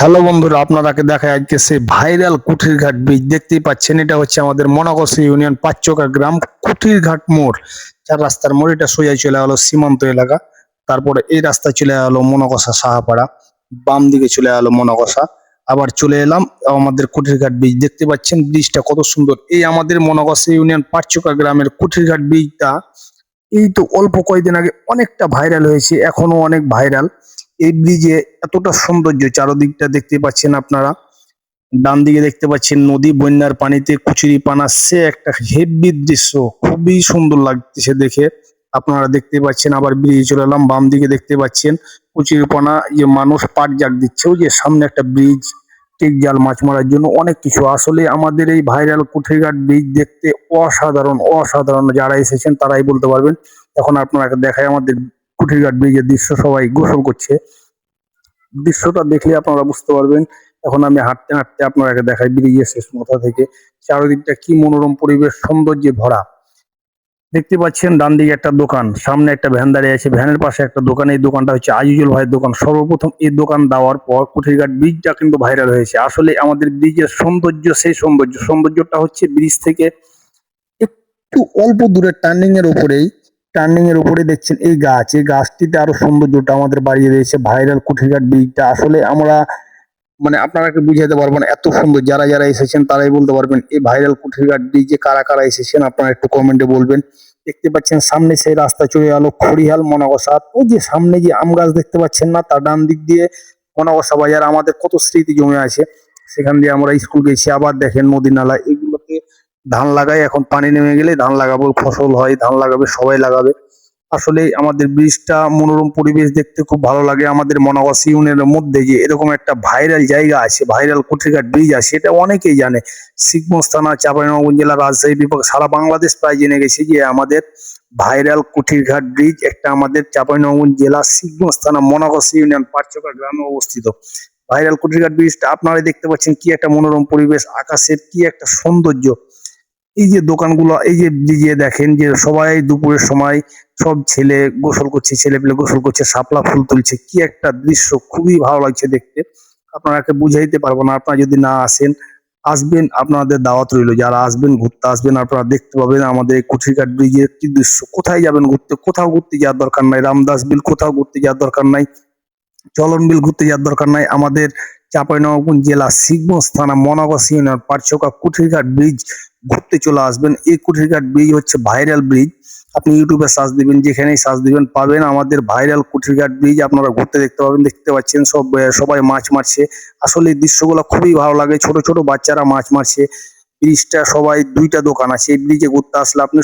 Hello বন্ধুরা আপনারাকে দেখা যাচ্ছে ভাইরাল কুঠিরঘাট ব্রিজ। দেখতেই পাচ্ছেন, এটা হচ্ছে আমাদের মনাগসি ইউনিয়ন পাঁচচকা গ্রাম কুঠিরঘাট মোড়। চার রাস্তার মোড়, এটা সোজাই চলে গেল সীমান্ত এলাকা। তারপরে এই রাস্তা চলে গেল মনকষা সাহাপাড়া, বাম দিকে চলে গেল মনকষা আবার চলে এলাম আমাদের কুঠিরঘাট ব্রিজ। দেখতে পাচ্ছেন ব্রিজটা কত সুন্দর। এই আমাদের মনগসি ইউনিয়ন পাঁচচকা গ্রামের কুঠিরঘাট ব্রিজটা, এই তো অল্প কয়েকদিন আগে অনেকটা ভাইরাল হয়েছে এখনও অনেক ভাইরাল। এই ব্রিজে এতটা সৌন্দর্য, চারদিকটা দেখতে পাচ্ছেন আপনারা। ডান দিকে দেখতে পাচ্ছেন নদী, বন্যার পানিতে কুচুরি সে একটা হেভি দৃশ্য, খুবই সুন্দর লাগতেছে দেখে। আপনারা দেখতে পাচ্ছেন, আবার ব্রিজে চলে এলাম বাম দিকে দেখতে পাচ্ছেন কুচুরি পানা, যে মানুষ পাট জাগ দিচ্ছে, ওই যে সামনে একটা ব্রিজ, টেক জাল মাছ মারার জন্য অনেক কিছু। আসলে আমাদের এই ভাইরাল কুঠিরঘাট ব্রিজ দেখতে অসাধারণ অসাধারণ। যারা এসেছেন তারাই বলতে পারবেন। এখন আপনারা দেখায় আমাদের কুঠিরঘাট ব্রিজের দৃশ্য সবাই গোসল করছে। দৃশ্যটা দেখলে আপনারা বুঝতে পারবেন, এখন আমি হাঁটতে হাঁটতে আপনাকে দেখাই ব্রিজের শেষ মাথা থেকে, চারিদিকটা কি মনোরম পরিবেশ, সৌন্দর্যে ভরা। দেখতে পাচ্ছেন ডান দিকে একটা দোকান, সামনে একটা ভ্যান দাঁড়িয়ে আছে, ভ্যানের পাশে একটা দোকান, এই দোকানটা হচ্ছে আজিজুল ভাইয়ের দোকান। সর্বপ্রথম এই দোকান দেওয়ার পর কুঠিরঘাট ব্রিজটা কিন্তু ভাইরাল হয়েছে। আসলে আমাদের ব্রিজের সৌন্দর্য সেই সৌন্দর্য, সৌন্দর্যটা হচ্ছে ব্রিজ থেকে একটু অল্প দূরে টার্নিং এর উপরেই টার্নিং এর উপরে দেখছেন এই গাছ। এই গাছটিতে আরও সৌন্দর্যটা আমাদের বাড়িয়ে দিয়েছে। ভাইরাল কুঠিরঘাট ব্রিজটা। আসলে আমরা মানে আপনারাকে বুঝাইতে পারব না এত সুন্দর। যারা যারা এসেছেন, তারাই বলতে পারবেন, এই ভাইরাল কুঠিরঘাট ব্রিজে কারা কারা এসেছেন, আপনারা একটু কমেন্টে বলবেন। দেখতে পাচ্ছেন, সামনে সেই রাস্তা চলে গেল খড়িহাল, মনাগসা। ওই যে সামনে যে আম গাছ দেখতে পাচ্ছেন না, তার ডান দিক দিয়ে মনাগসা বাজার। আমাদের কত স্মৃতি জমে আছে। সেখান দিয়ে আমরা স্কুল গেছি, আবার দেখেন নদী নালা ধান লাগাই, এখন পানি নেমে গেলে ধান লাগাবো, ফসল হয়, ধান লাগাবে, সবাই লাগাবে। আসলে আমাদের ব্রিজটা মনোরম পরিবেশ দেখতে খুব ভালো লাগে। আমাদের মনাবাসী ইউনিয়নের মধ্যে যে এরকম একটা ভাইরাল জায়গা আছে, ভাইরাল কুঠিরঘাট ব্রিজ আছে, এটা অনেকেই জানে। শিখগঞ্জ থানা, চাঁপাইনবাবগঞ্জ জেলা, রাজশাহী বিভাগ, সারা বাংলাদেশ প্রায় জেনে গেছে যে আমাদের ভাইরাল কুঠিরঘাট ব্রিজ একটা আমাদের চাঁপাইনবাবগঞ্জ জেলা শিখগঞ্জ থানা মনাবাসী ইউনিয়ন পাঁচচকা গ্রামে অবস্থিত। ভাইরাল কুঠিরঘাট ব্রিজটা আপনারা দেখতে পাচ্ছেন কি একটা মনোরম পরিবেশ, আকাশের কি একটা সৌন্দর্য। এই যে দোকানগুলো, এই যে ব্রিজে দেখেন যে সবাই দুপুরের সময় সব ছেলে গোসল করছে, ছেলে পেলে গোসল করছে, শাপলা ফুল তুলছে, কি একটা দৃশ্য, খুবই ভালো লাগছে দেখতে। আপনারাকে বুঝাইতে পারব না, আপনারা যদি না আসেন, আসবেন আপনাদের দাওয়াত রইল। যারা আসবেন, ঘুরতে আসবেন, আপনারা দেখতে পাবেন আমাদের কুঠিরঘাট ব্রিজের কি দৃশ্য। কোথায় যাবেন ঘুরতে? কোথাও ঘুরতে যাওয়ার দরকার নাই। রামদাস বিল, কোথাও ঘুরতে যাওয়ার দরকার নাই। চলন বিল, ঘুরতে যাওয়ার দরকার নাই। আমাদের চাঁপাইনবাবগঞ্জ জেলা শিখগঞ্জ থানা মনাবাস ইউনিয়ন পাটচকা কুঠিরঘাট ব্রিজ। ঘুরতে চলে আসবেন। এই কুঠিরঘাট ব্রিজ হচ্ছে ভাইরাল ব্রিজ। আপনি ইউটিউবে সার্চ দিবেন, যেখানেই সার্চ দিবেন পাবেন আমাদের ভাইরাল কুঠিরঘাট ব্রিজ। আপনারা ঘুরতে দেখতে পাবেন, দেখতে পাচ্ছেন সব সবাই মাছ মারছে। আসলে এই দৃশ্যগুলো খুবই ভালো লাগে। ছোট ছোট বাচ্চারা মাছ মারছে। ব্রিজটা সবাই, দুইটা দোকান আছে। এই ব্রিজে ঘুরতে আসলে আপনি